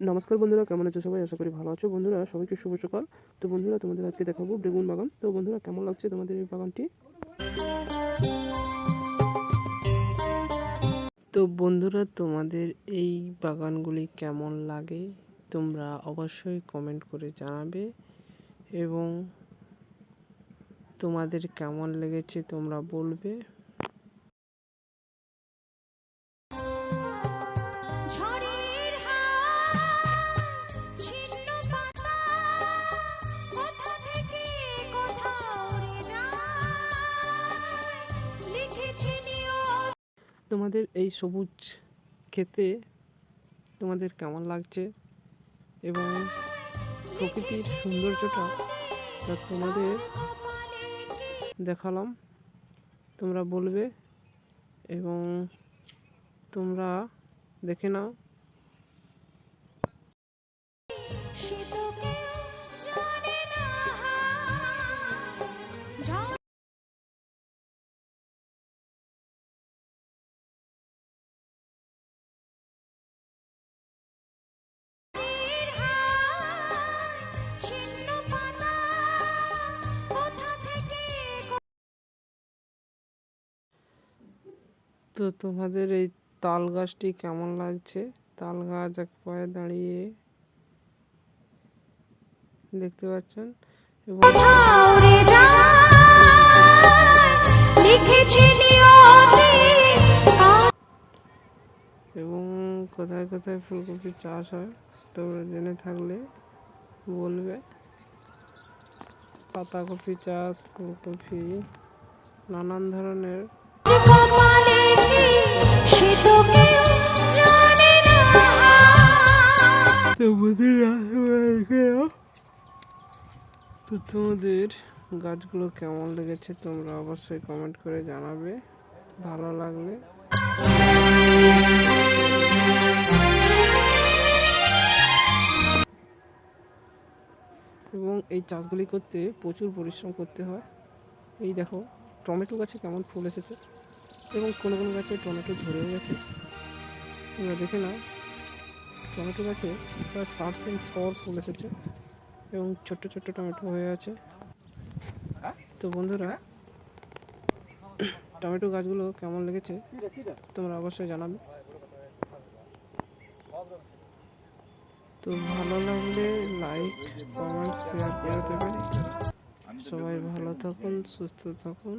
নমস্কার বন্ধুরা, কেমন আছো সবাই? আশা করি ভালো আছো। বন্ধুরা, সবাইকে শুভ সকাল। তো বন্ধুরা, তোমাদের আজকে দেখাবো বেগুন বাগান। তো বন্ধুরা, কেমন লাগছে তোমাদের এই বাগানটি? তো বন্ধুরা, তোমাদের এই বাগানগুলি কেমন লাগে তোমরা অবশ্যই কমেন্ট করে জানাবে এবং তোমাদের কেমন লেগেছে তোমরা বলবে। তোমাদের এই সবুজ খেতে তোমাদের কেমন লাগছে? এবং প্রকৃতির সৌন্দর্যটা তা তোমাদের দেখালাম, তোমরা বলবে এবং তোমরা দেখে নাও। তো তোমাদের এই তাল গাছটি কেমন লাগছে? তাল গাছ এক পায়ে দাঁড়িয়ে দেখতে পাচ্ছেন এবং এবং কোথায় কোথায় ফুলকপি চাষ হয় তোমরা জেনে থাকলে বলবে। পাতাকপি চাষ ফুলকপি নানান ধরনের তো তোমাদের গাছগুলো কেমন লেগেছে তোমরা অবশ্যই কমেন্ট করে জানাবে, ভালো লাগলে। এবং এই চাষগুলি করতে প্রচুর পরিশ্রম করতে হয়। এই দেখো, টমেটো গাছে কেমন ফুল এসেছে। এবং কোনো কোনো গাছে টমেটো ঝরেও গেছে। তোমরা দেখে নাও, টমেটো গাছে প্রায় সাত দিন পর ফুল এসেছে এবং ছোট্ট ছোট্ট টমেটো হয়ে আছে। তো বন্ধুরা, টমেটো গাছগুলো কেমন লেগেছে তোমরা অবশ্যই জানাবে। তো ভালো লাগলে লাইক, কমেন্ট, শেয়ার করে দেবেন। সবাই ভালো থাকুন, সুস্থ থাকুন।